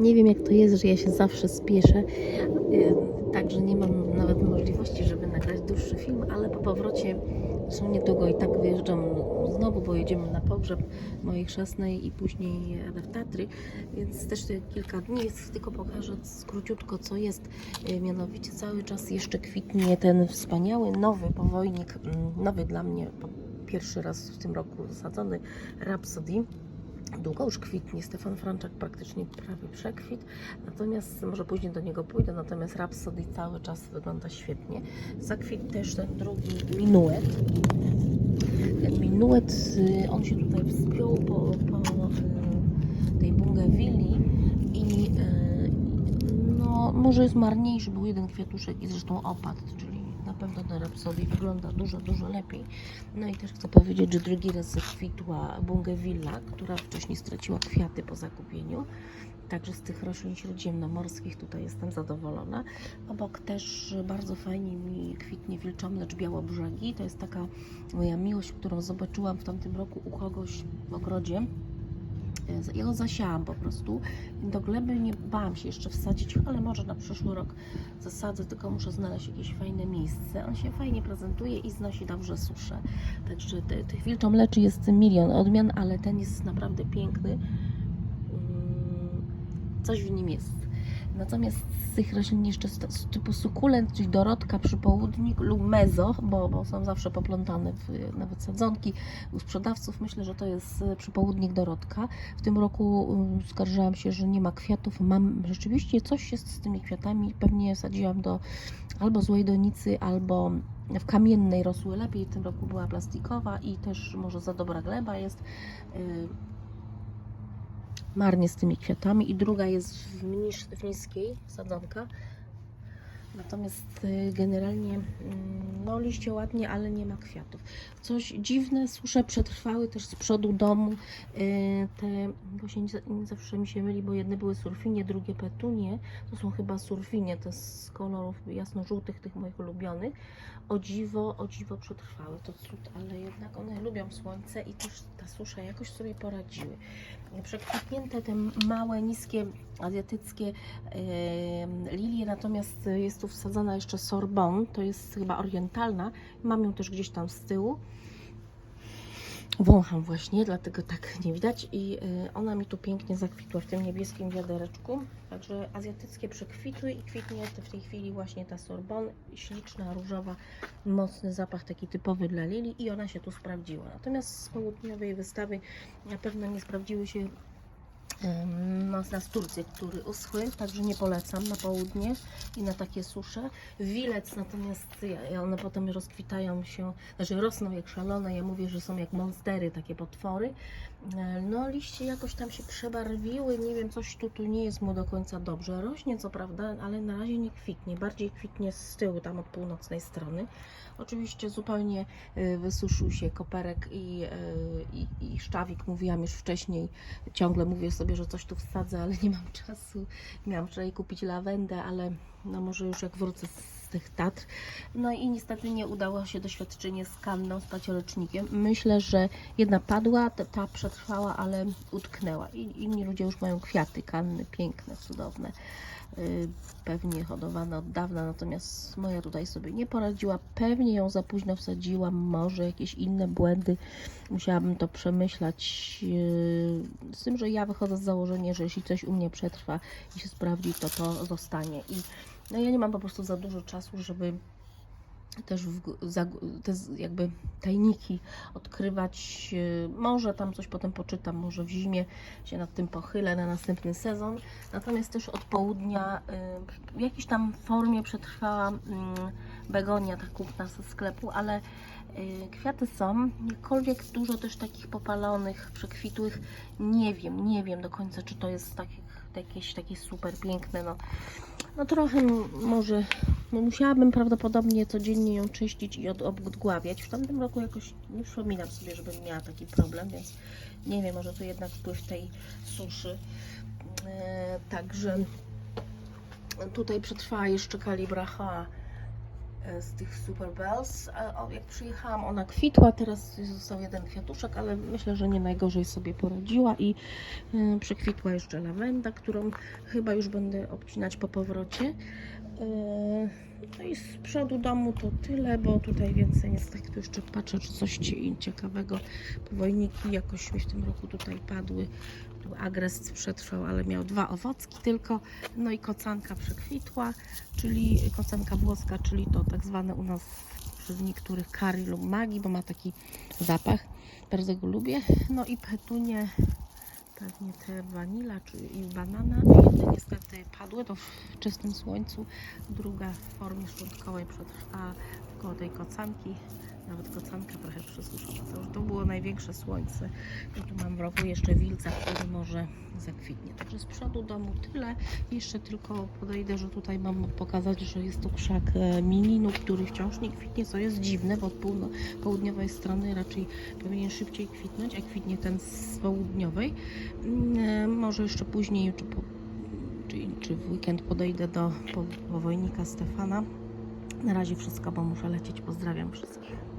Nie wiem jak to jest, że ja się zawsze spieszę, także nie mam nawet możliwości, żeby nagrać dłuższy film, ale po powrocie, zresztą niedługo i tak wyjeżdżam znowu, bo jedziemy na pogrzeb mojej chrzestnej i później w Tatry, więc też te kilka dni jest, tylko pokażę skróciutko co jest. Y, Mianowicie cały czas jeszcze kwitnie ten wspaniały, nowy powojnik, nowy dla mnie, pierwszy raz w tym roku zasadzony Rhapsody. Długo już kwitnie, Stefan Franczak praktycznie prawie przekwit, natomiast może później do niego pójdę, natomiast Rhapsody cały czas wygląda świetnie. Zakwit też ten drugi minuet. Ten minuet, y, on się tutaj wspiął po, po y, tej bungawili i y, no, może jest marniejszy, był jeden kwiatuszek i zresztą opadł, czyli na pewno na Rhapsody wygląda dużo, dużo lepiej. No i też chcę powiedzieć, że drugi raz zakwitła bungawilla, która wcześniej straciła kwiaty po zakupieniu. Także z tych roślin śródziemnomorskich tutaj jestem zadowolona. Obok też bardzo fajnie mi kwitnie wilczomlecz białobrzegi. To jest taka moja miłość, którą zobaczyłam w tamtym roku u kogoś w ogrodzie. Ja go zasiałam po prostu. Do gleby nie bałam się jeszcze wsadzić, ale może na przyszły rok zasadzę, tylko muszę znaleźć jakieś fajne miejsce. On się fajnie prezentuje i znosi dobrze suszę. Także tych wilczomleczy jest milion odmian, ale ten jest naprawdę piękny. Mm, Coś w nim jest. Natomiast z tych roślin jeszcze typu sukulent, czyli dorodka, przypołudnik lub mezo, bo, bo są zawsze poplątane w nawet sadzonki u sprzedawców, myślę, że to jest e, przypołudnik dorodka. W tym roku um, skarżyłam się, że nie ma kwiatów. Mam rzeczywiście coś jest z tymi kwiatami. Pewnie sadziłam do albo złej donicy, albo w kamiennej rosły lepiej. W tym roku była plastikowa i też może za dobra gleba jest. Y, marnie z tymi kwiatami i druga jest w, mnisz, w niskiej sadzonka. Natomiast y, generalnie mm, no liście ładnie, ale nie ma kwiatów. Coś dziwne, susze przetrwały też z przodu domu. Y, Te właśnie nie za- nie zawsze mi się myli, bo jedne były surfinie, drugie petunie. To są chyba surfinie, te z kolorów jasno-żółtych, tych moich ulubionych. O dziwo, o dziwo przetrwały. To cud, ale jednak one lubią słońce i też ta susza jakoś sobie poradziły. Przekwitnięte te małe, niskie, azjatyckie em, lilie, natomiast jest tu wsadzona jeszcze sorbon, to jest chyba orientalna. Mam ją też gdzieś tam z tyłu. Wącham właśnie, dlatego tak nie widać i y, ona mi tu pięknie zakwitła w tym niebieskim wiadereczku. Także azjatyckie przekwitły i kwitnie w tej chwili właśnie ta sorbon, śliczna, różowa, mocny zapach taki typowy dla lilii i ona się tu sprawdziła. Natomiast z południowej wystawy na pewno nie sprawdziły się em, nas na Turcję, który uschły, także nie polecam na południe i na takie susze. Wilec natomiast one potem rozkwitają się, znaczy rosną jak szalone. Ja mówię, że są jak monstery, takie potwory. No liście jakoś tam się przebarwiły, nie wiem, coś tu, tu nie jest mu do końca dobrze. Rośnie co prawda, ale na razie nie kwitnie, bardziej kwitnie z tyłu, tam od północnej strony. Oczywiście zupełnie y, wysuszył się koperek i, y, i, i szczawik, mówiłam już wcześniej, ciągle mówię sobie, że coś tu wsadzę, ale nie mam czasu. Miałam wczoraj kupić lawendę, ale no może już jak wrócę z tych Tatr. No i niestety nie udało się doświadczenie z kanną, z paciorecznikiem. Myślę, że jedna padła, ta, przetrwała, ale utknęła. I inni ludzie już mają kwiaty, kanny, piękne, cudowne. y, Pewnie hodowane od dawna, natomiast moja tutaj sobie nie poradziła. Pewnie ją za późno wsadziłam, może jakieś inne błędy. Musiałabym to przemyśleć. yy, Z tym, że ja wychodzę z założenia, że jeśli coś u mnie przetrwa i się sprawdzi, to to zostanie. I no ja nie mam po prostu za dużo czasu, żeby też w, za, te jakby tajniki odkrywać. yy, Może tam coś potem poczytam, może w zimie się nad tym pochylę na następny sezon. Natomiast też od południa yy, w jakiejś tam formie przetrwała mm, begonia, ta kupna ze sklepu, ale yy, kwiaty są, jakkolwiek dużo też takich popalonych, przekwitłych. Nie wiem, nie wiem do końca, czy to jest tak, jakieś takie super piękne. No, no trochę m- może no musiałabym prawdopodobnie codziennie ją czyścić i od. W tamtym roku jakoś nie przypominam sobie, żebym miała taki problem, więc nie wiem, może to jednak wpływ tej suszy. E, także tutaj przetrwała jeszcze kalibra H z tych Super Bells. E, Jak przyjechałam, ona kwitła, teraz został jeden kwiatuszek, ale myślę, że nie najgorzej sobie poradziła i e, przekwitła jeszcze lawenda, którą chyba już będę obcinać po powrocie. E, No i z przodu domu to tyle, bo tutaj więcej jest tak, tu jeszcze patrzę, czy coś cie- ciekawego. Powojniki jakoś mi w tym roku tutaj padły. Tu agres przetrwał, ale miał dwa owocki tylko. No i kocanka przekwitła, czyli kocanka włoska, czyli to tak zwane u nas przez niektórych curry lub magi, bo ma taki zapach. Bardzo go lubię. No i petunie, pewnie te wanila i banana. Jedne niestety padły, to w czystym słońcu. Druga w formie szczątkowej przetrwała koło tej kocanki. Nawet kocanka trochę przysuszona. To, było największe słońce. Tu mam w rogu jeszcze wilca, który może zakwitnie. Także z przodu domu tyle. Jeszcze tylko podejdę, że tutaj mam pokazać, że jest to krzak e, milinu, który wciąż nie kwitnie, co jest dziwne, bo od południowej strony raczej powinien szybciej kwitnąć, a kwitnie ten z południowej. Mm, e, Może jeszcze później, czy, po, czy, czy w weekend podejdę do po- powojnika Stefana. Na razie wszystko, bo muszę lecieć. Pozdrawiam wszystkich.